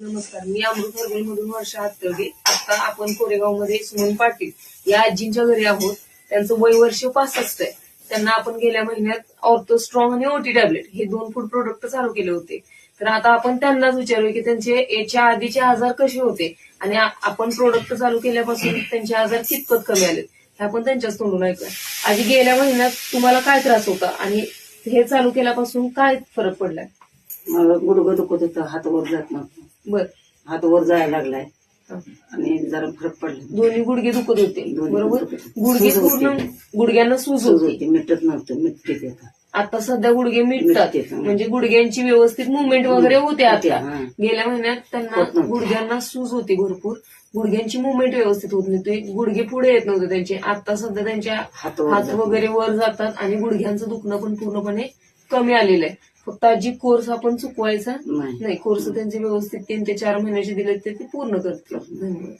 नमस्कार. मी अमृत हर्बल मधून वर्षा हातकर्गे आता आपण कोरेगावमध्ये सुमन पाटील या आजींच्या घरी आहोत. त्यांचं वय वर्ष पासष्ट आहे. त्यांना आपण गेल्या महिन्यात ऑर्थो स्ट्रॉंग आणि ओटी टॅबलेट हे दोन फूड प्रोडक्ट चालू केले होते. तर आता आपण त्यांनाच विचारू की त्यांचे याच्या आधीचे आजार कसे होते आणि आपण प्रोडक्ट चालू केल्यापासून त्यांचे आजार कितपत कमी आले हे आपण त्यांच्याच तोंडून ऐकूया. आधी गेल्या महिन्यात तुम्हाला काय त्रास होता आणि हे चालू केल्यापासून काय फरक पडलाय? मला गुडघं दुखत होतं हात वर जात नव्हतं. बर. हात वर जायला लागलाय. हा. आणि जरा फरक पडला. दोन्ही गुडघे दुखत होते. दोन्ही बरोबर? दुखत होते. गुडघे सूज होती. पूर्ण गुडघ्यांना सूज सूज होती. होती. मिटत नव्हतं. मिटते आता. आता सध्या गुडघे मिटतात. मिटतात, हा. म्हणजे गुडघ्यांची व्यवस्थित मुवमेंट वगैरे होते होते, आता. हा. गेल्या महिन्यात त्यांना नव्हती. गुडघ्यांना सूज होती भरपूर. गुडघ्यांची मुवमेंट व्यवस्थित होत नव्हती. गुडघे पुढे येत नव्हते त्यांचे. आता सध्या त्यांच्या हात वर हात जात वगैरे वर जातात आणि गुडघ्यांचं दुखणं पण पूर्णपणे कमी आलेलं आहे. फक्त आजी कोर्स आपण चुकवायचा नाही. नाही कोर्स त्यांचे व्यवस्थित तीन ते चार महिन्याचे दिले ते पूर्ण करतील. धन्यवाद.